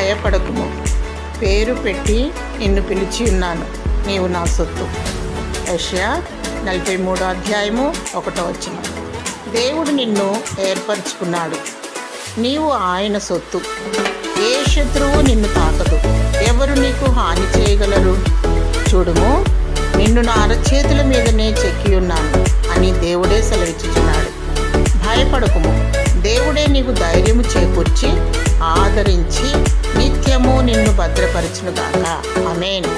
భయపడకుము. పేరు పెట్టి నిన్ను పిలిచి ఉన్నాను. నీవు నా సొత్తు. యష్యా నలభై మూడో అధ్యాయము ఒకటో వచ్చిన దేవుడు నిన్ను ఏర్పరచుకున్నాడు. నీవు ఆయన సొత్తు. ఏ శత్రువు నిన్ను తాకదు. ఎవరు నీకు హాని చేయగలరు? చూడుము నిన్ను నా అరచేతుల మీదనే చెక్కి ఉన్నాను అని దేవుడే సెలవిచ్చుచున్నాడు. భయపడకుము. దేవుడే నీకు ధైర్యము చేకూర్చి ఆదరించి భద్రపరచునుగాక. అమేన్